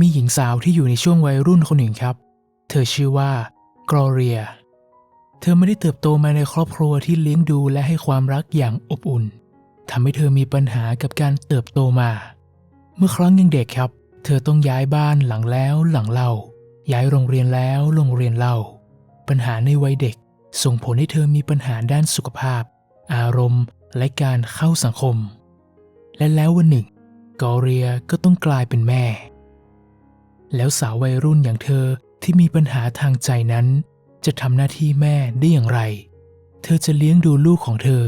มีหญิงสาวที่อยู่ในช่วงวัยรุ่นคนหนึ่งครับ เธอชื่อว่ากรอเรีย เธอไม่ได้เติบโตมาในครอบครัวที่เลี้ยงดูและให้ความรักอย่างอบอุ่นทำให้เธอมีปัญหากับการเติบโตมา เมื่อครั้งยังเด็กครับ เธอต้องย้ายบ้านหลังแล้วหลังเล่า ย้ายโรงเรียนแล้วโรงเรียนเล่า ปัญหาในวัยเด็ก ส่งผลให้เธอมีปัญหาด้านสุขภาพ อารมณ์ และการเข้าสังคม และแล้ววันหนึ่ง กอเรียก็ต้องกลายเป็นแม่ แล้วสาววัยรุ่นอย่างเธอที่มีปัญหาทางใจนั้น จะทำหน้าที่แม่ได้อย่างไร เธอจะเลี้ยงดูลูกของเธอ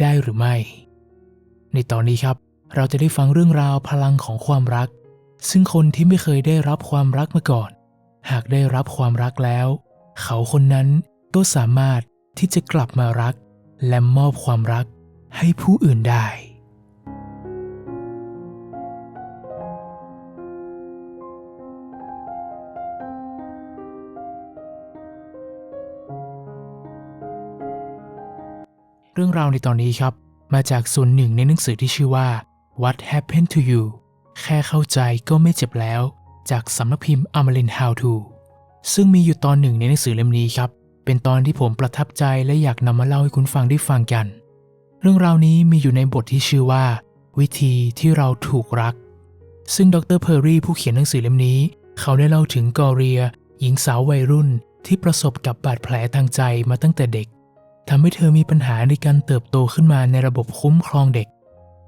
ได้หรือไม่ ในตอนนี้ครับ เราจะได้ฟังเรื่องราวพลังของความรัก ซึ่งคนที่ไม่เคยได้รับความรักมาก่อน หากได้รับความรักแล้ว เขาคนนั้นก็สามารถที่จะกลับมารัก และมอบความรักให้ผู้อื่นได้ เรื่องราวในตอนนี้ครับ มาจากส่วนหนึ่งในหนังสือที่ชื่อว่า What Happened to You แค่เข้าใจก็ไม่เจ็บแล้ว จากสำนักพิมพ์ Amarin How to ซึ่งมีอยู่ตอนหนึ่งในหนังสือเล่มนี้ครับ เป็นตอนที่ผมประทับใจและอยากนำมาเล่าให้คุณฟังได้ฟังกัน เรื่องราวนี้มีอยู่ในบทที่ชื่อว่า วิธีที่เราถูกรัก ซึ่งดรเพอร์รี่ผู้เขียนหนังสือเล่มนี้ เขาได้เล่าถึงกอเรีย หญิงสาววัยรุ่นที่ประสบกับบาดแผลทางใจมาตั้งแต่เด็ก ทำให้เธอมีปัญหาในการเติบโตขึ้นมาในระบบคุ้มครองเด็ก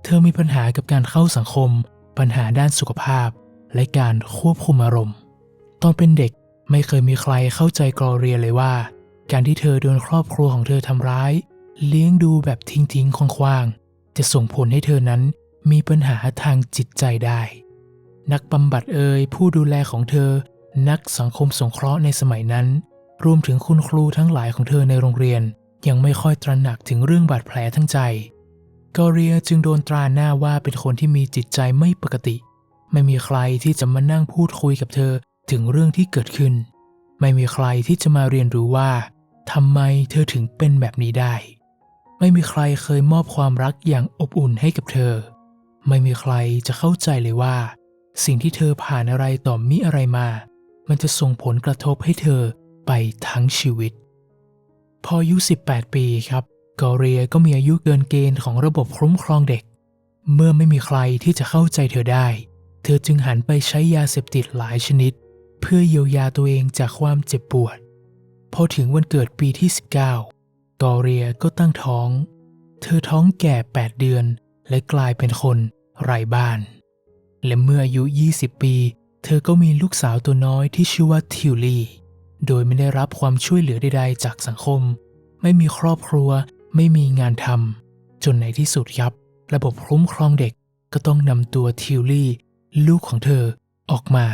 เธอมีปัญหากับการเข้าสังคม ปัญหาด้านสุขภาพ และการควบคุมอารมณ์ ตอนเป็นเด็กไม่เคยมีใครเข้าใจกรอเรียเลยว่า การที่เธอโดนครอบครัวของเธอทำร้าย เลี้ยงดูแบบทิ้งทิ้งๆคว่างๆจะส่งผลให้เธอนั้นมีปัญหาทางจิตใจได้ นักบำบัดเอ่ยผู้ดูแลของเธอ นักสังคมสงเคราะห์ในสมัยนั้น รวมถึงคุณครูทั้งหลายของเธอในโรงเรียน ยังไม่ค่อยตระหนักถึงเรื่องบาดแผลทั้งใจกอเรียจึงโดนตราหน้าว่าเป็นคนที่มีจิตใจไม่ปกติ ไม่มีใครที่จะมานั่งพูดคุยกับเธอถึงเรื่องที่เกิดขึ้น ไม่มีใครที่จะมาเรียนรู้ว่าทำไมเธอถึงเป็นแบบนี้ได้ ไม่มีใครเคยมอบความรักอย่างอบอุ่นให้กับเธอ ไม่มีใครจะเข้าใจเลยว่า สิ่งที่เธอผ่านอะไรต่อมิอะไรมา มันจะส่งผลกระทบให้เธอไปทั้งชีวิต พออายุ 18 ปีครับกอเรียก็มีอายุเกินเกณฑ์ของระบบคุ้มครองเด็ก เมื่อไม่มีใครที่จะเข้าใจเธอได้ เธอจึงหันไปใช้ยาเสพติดหลายชนิด เพื่อเยียวยาตัวเองจากความเจ็บปวด พอถึงวันเกิดปีที่ 19 กอเรียก็ตั้งท้อง เธอท้องแก่ 8 เดือน และกลายเป็นคนไร้บ้าน และเมื่ออายุ 20 ปี เธอก็มีลูกสาวตัวน้อยที่ชื่อว่าทิวลี่ โดยไม่ได้รับความช่วยเหลือใดๆ จากสังคม ไม่มีครอบครัว ไม่มีงานทำจนในที่สุดครับ ระบบคุ้มครองเด็กก็ต้องนำตัวทิวลี่ ลูกของเธอออกมา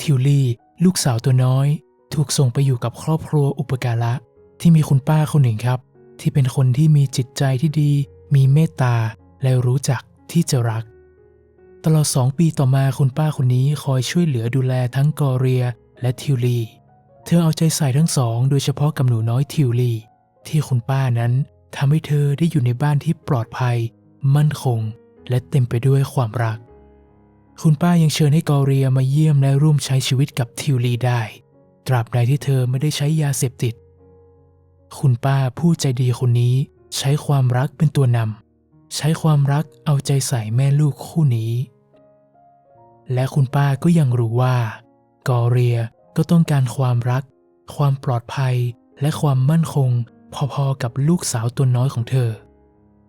ทิวลี่ลูกสาวตัวน้อย ถูกส่งไปอยู่กับครอบครัวอุปการะที่มีคุณป้าคนหนึ่งครับ ที่เป็นคนที่มีจิตใจที่ดี มีเมตตา และรู้จักที่จะรัก ตลอดสองปีต่อมาคุณป้าคนนี้คอยช่วยเหลือดูแลทั้งกอเรียและทิวลี เธอเอาใจใส่ทั้งสอง โดยเฉพาะกับหนูน้อยทิวลี ที่คุณป้านั้นทำให้เธอได้อยู่ในบ้านที่ปลอดภัย มั่นคง และเต็มไปด้วยความรัก คุณป้ายังเชิญให้กอเรียมาเยี่ยมและร่วมใช้ชีวิตกับทิวลีได้ ตราบใดที่เธอไม่ได้ใช้ยาเสพติด คุณป้าผู้ใจดีคนนี้ใช้ความรักเป็นตัวนำใช้ความรักเอาใจใส่แม่ลูกคู่นี้ และคุณป้าก็ยังรู้ว่ากอเรียก็ต้องการความรัก ความปลอดภัยและความมั่นคง พอๆกับลูกสาวตัวน้อยของเธอ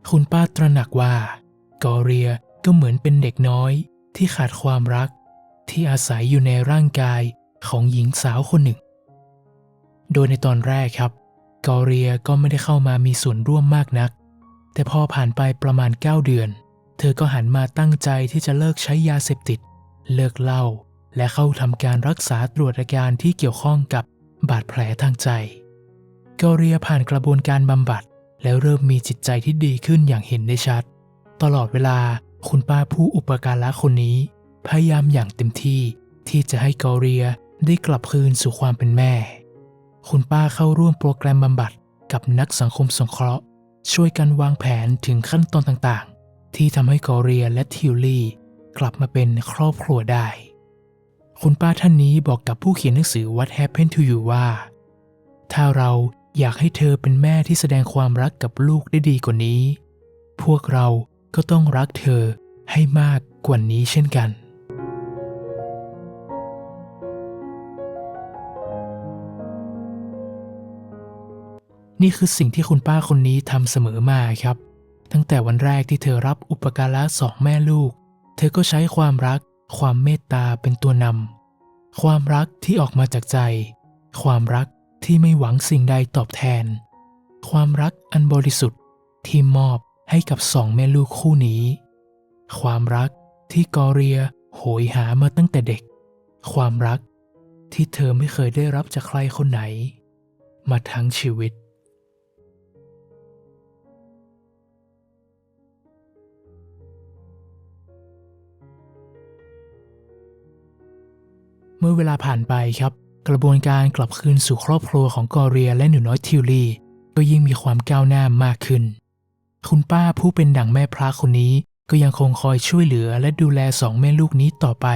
คุณป้าตระหนักว่ากอเรียก็เหมือนเป็นเด็กน้อยที่ขาดความรัก ที่อาศัยอยู่ในร่างกายของหญิงสาวคนหนึ่ง โดยในตอนแรกครับ กอเรียก็ไม่ได้เข้ามามีส่วนร่วมมากนัก แต่พอผ่านไปประมาณ 9 เดือน เธอก็หันมาตั้งใจที่จะเลิกใช้ยาเสพติด เลิกเหล้าและเข้าทำการรักษาตรวจอาการที่เกี่ยวข้องกับบาดแผลทางใจ กอเรียผ่านกระบวนการบำบัด แล้วเริ่มมีจิตใจที่ดีขึ้นอย่างเห็นได้ชัด ตลอดเวลาคุณป้าผู้อุปการะคนนี้ พยายามอย่างเต็มที่ที่จะให้กอเรียได้กลับคืนสู่ความเป็นแม่ คุณป้าเข้าร่วมโปรแกรมบำบัดกับนักสังคมสงเคราะห์ ช่วยกันวางแผนถึงขั้นตอนต่างๆ ที่ทำให้กอเรียและทิวลี่กลับมาเป็นครอบครัวได้ คุณป้าท่านนี้บอกกับผู้เขียนหนังสือ What Happened to You ว่า ถ้าเราอยากให้เธอเป็นแม่ที่แสดงความรักกับลูกได้ดีกว่านี้ พวกเราก็ต้องรักเธอให้มากกว่านี้เช่นกัน นี่คือสิ่งที่คุณป้าคนนี้ทำเสมอมาครับ ตั้งแต่วันแรกที่เธอรับอุปการะสองแม่ลูก เธอก็ใช้ความรัก ความเมตตาเป็นตัวนำความรักที่ออกมาจากใจ ความรักที่ไม่หวังสิ่งใดตอบแทน ความรักอันบริสุทธิ์ที่มอบให้กับสองแม่ลูกคู่นี้ ความรักที่กอเรียโหยหามาตั้งแต่เด็ก ความรักที่เธอไม่เคยได้รับจากใครคนไหน มาทั้งชีวิต เมื่อเวลาผ่านไปครับ กระบวนการกลับคืนสู่ครอบครัวของกอเรียและหนูน้อยทิวลีก็ยิ่งมีความก้าวหน้ามากขึ้น คุณป้าผู้เป็นดั่งแม่พระคนนี้ก็ยังคงคอยช่วยเหลือและดูแลสองแม่ลูกนี้ต่อไป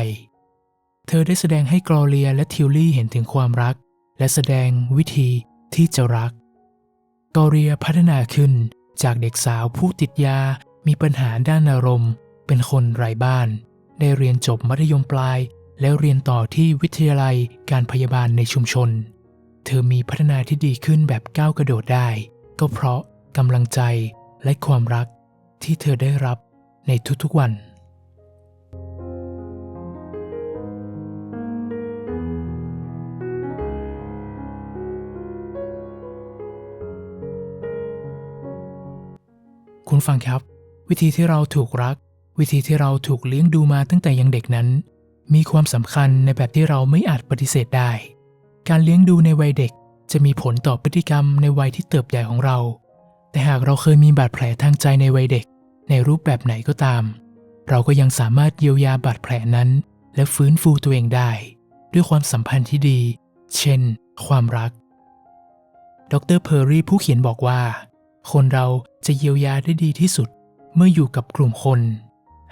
เธอได้แสดงให้กรอเรียและทิวลี่เห็นถึงความรัก และแสดงวิธีที่จะรัก กอเรียพัฒนาขึ้นจากเด็กสาวผู้ติดยา มีปัญหาด้านอารมณ์ เป็นคนไร้บ้าน ได้เรียนจบมัธยมปลาย แล้วเรียนต่อที่วิทยาลัยการพยาบาลในชุมชน เธอมีพัฒนาที่ดีขึ้นแบบก้าวกระโดดได้ ก็เพราะกำลังใจและความรักที่เธอได้รับในทุกๆวันคุณฟังครับ วิธีที่เราถูกรัก วิธีที่เราถูกเลี้ยงดูมาตั้งแต่ยังเด็กนั้น มีความสำคัญในแบบที่เราไม่อาจปฏิเสธได้ การเลี้ยงดูในวัยเด็กจะมีผลต่อพฤติกรรมในวัยที่เติบใหญ่ของเรา แต่หากเราเคยมีบาดแผลทางใจในวัยเด็ก ในรูปแบบไหนก็ตาม เราก็ยังสามารถเยียวยาบาดแผลนั้น และฟื้นฟูตัวเองได้ ด้วยความสัมพันธ์ที่ดี เช่น ความรัก ดรเพอร์รี่ผู้เขียนบอกว่า คนเราจะเยียวยาได้ดีที่สุด เมื่ออยู่กับกลุ่มคน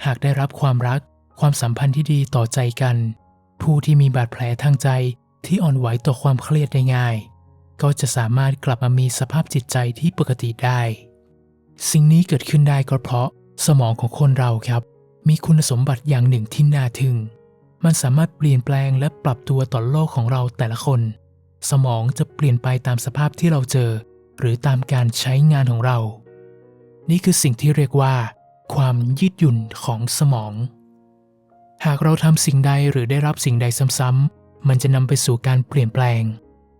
หากได้รับความรัก ความสัมพันธ์ที่ดีต่อใจกัน ผู้ที่มีบาดแผลทางใจที่อ่อนไหวต่อความเครียดได้ง่าย ก็จะสามารถกลับมามีสภาพจิตใจที่ปกติได้ สิ่งนี้เกิดขึ้นได้ก็เพราะสมองของคนเราครับ มีคุณสมบัติอย่างหนึ่งที่น่าทึ่ง มันสามารถเปลี่ยนแปลงและปรับตัวต่อโลกของเราแต่ละคน สมองจะเปลี่ยนไปตามสภาพที่เราเจอ หรือตามการใช้งานของเรา นี่คือสิ่งที่เรียกว่า ความยืดหยุ่นของสมอง หากเราทำสิ่งใดหรือได้รับสิ่งใดซ้ำๆ มันจะนำไปสู่การเปลี่ยนแปลง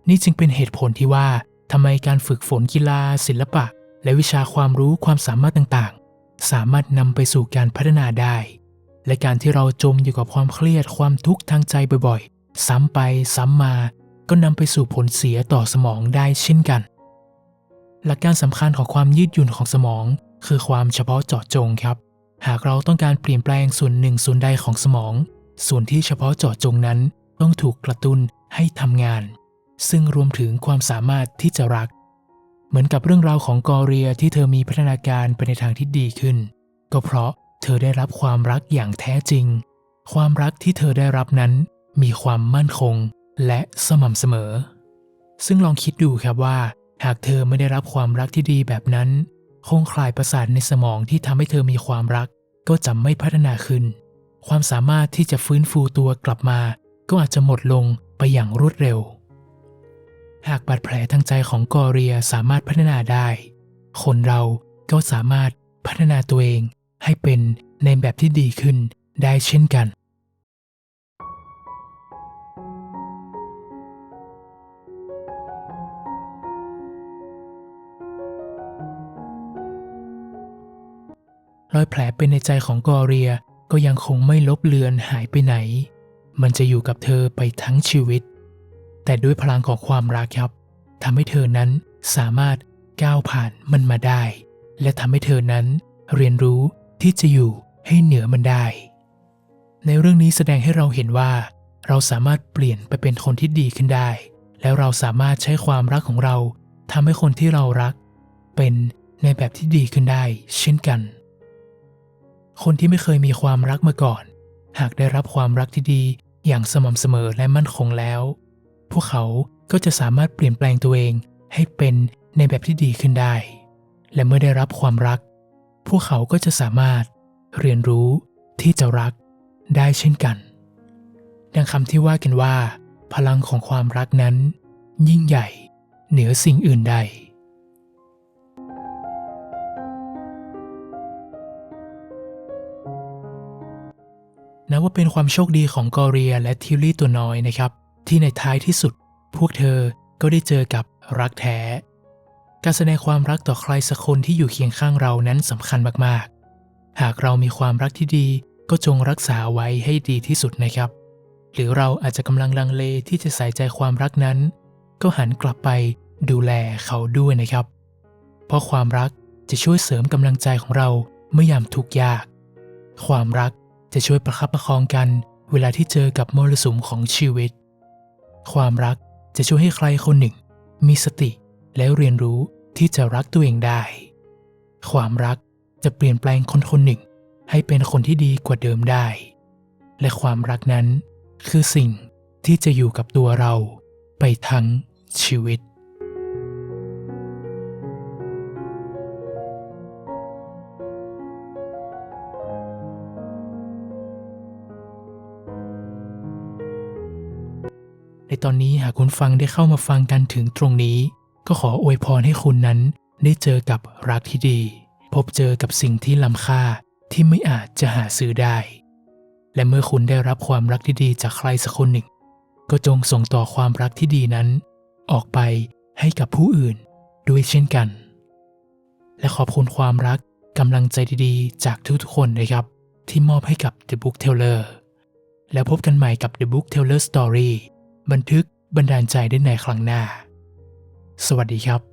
นี่จึงเป็นเหตุผลที่ว่าทำไมการฝึกฝนกีฬา ศิลปะ และวิชาความรู้ความสามารถต่างๆ สามารถนำไปสู่การพัฒนาได้ และการที่เราจมอยู่กับความเครียดความทุกข์ทางใจบ่อยๆ ซ้ำไปซ้ำมา ก็นำไปสู่ผลเสียต่อสมองได้เช่นกัน หลักการสำคัญของความยืดหยุ่นของสมอง คือความเฉพาะเจาะจงครับ หากเราต้องการเปลี่ยนแปลงส่วนหนึ่งส่วนใดของสมอง ส่วนที่เฉพาะเจาะจงนั้นต้องถูกกระตุ้นให้ทำงาน ซึ่งรวมถึงความสามารถที่จะรัก เหมือนกับเรื่องราวของกอเรียที่เธอมีพัฒนาการไปในทางที่ดีขึ้น ก็เพราะเธอได้รับความรักอย่างแท้จริง ความรักที่เธอได้รับนั้นมีความมั่นคงและสม่ำเสมอ ซึ่งลองคิดดูครับว่า หากเธอไม่ได้รับความรักที่ดีแบบนั้น คงคลายประสาทในสมองที่ทำให้เธอมีความรัก ก็จะไม่พัฒนาขึ้น ความสามารถที่จะฟื้นฟูตัวกลับมา ก็อาจจะหมดลงไปอย่างรวดเร็ว หากบาดแผลทางใจของกอเรียสามารถพัฒนาได้ คนเราก็สามารถพัฒนาตัวเองให้เป็นในแบบที่ดีขึ้นได้เช่นกัน รอยแผลเป็นในใจของกอเรียก็ยังคงไม่ลบเลือนหายไปไหน มันจะอยู่กับเธอไปทั้งชีวิต แต่ด้วยพลังของความรักครับทำให้เธอนั้นสามารถก้าวผ่านมันมาได้ และทำให้เธอนั้นเรียนรู้ที่จะอยู่ให้เหนือมันได้ ในเรื่องนี้แสดงให้เราเห็นว่า เราสามารถเปลี่ยนไปเป็นคนที่ดีขึ้นได้ แล้วเราสามารถใช้ความรักของเราทำให้คนที่เรารัก เป็นในแบบที่ดีขึ้นได้ เช่นกัน คนที่ไม่เคยมีความรักมาก่อน หากได้รับความรักที่ดีอย่างสม่ำเสมอและมั่นคงแล้ว พวกเขาก็จะสามารถเปลี่ยนแปลงตัวเองให้เป็นในแบบที่ดีขึ้นได้ และเมื่อได้รับความรัก พวกเขาก็จะสามารถเรียนรู้ที่จะรักได้เช่นกัน ดังคำที่ว่ากันว่า พลังของความรักนั้น ยิ่งใหญ่ เหนือสิ่งอื่นใด ว่าเป็นความโชคดีของกอเรียและทิลลี่ตัวน้อยนะครับ ที่ในท้ายที่สุด พวกเธอก็ได้เจอกับรักแท้ การแสดงความรักต่อใครสักคนที่อยู่เคียงข้างเรานั้นสำคัญมากๆ หากเรามีความรักที่ดีก็จงรักษาไว้ให้ดีที่สุดนะครับ หรือเราอาจจะกำลังลังเลที่จะใส่ใจความรักนั้น ก็หันกลับไปดูแลเขาด้วยนะครับ เพราะความรักจะช่วยเสริมกำลังใจของเราเมื่อยามทุกข์ยาก ความรัก จะช่วยประคับประคองกันเวลาที่เจอกับมรสุมของชีวิต ความรักจะช่วยให้ใครคนหนึ่ง มีสติและเรียนรู้ที่จะรักตัวเองได้ ความรักจะเปลี่ยนแปลงคนคนหนึ่ง ให้เป็นคนที่ดีกว่าเดิมได้ และความรักนั้นคือสิ่งที่จะอยู่กับตัวเราไปทั้งชีวิต ตอนนี้หากคุณฟังได้เข้ามาฟังกันถึงตรงนี้ ก็ขออวยพรให้คุณนั้นได้เจอกับรักที่ดี พบเจอกับสิ่งที่ล้ำค่าที่ไม่อาจจะหาซื้อได้ และเมื่อคุณได้รับความรักที่ดีจากใครสักคนหนึ่ง ก็จงส่งต่อความรักที่ดีนั้น ออกไปให้กับผู้อื่นด้วยเช่นกัน และขอบคุณความรักกำลังใจดีๆ จากทุกๆคนนะครับ ที่มอบให้กับ The Book Teller แล้วพบกันใหม่กับ The Book Teller Story บันทึกบันดาลใจได้ในครั้งหน้า สวัสดีครับ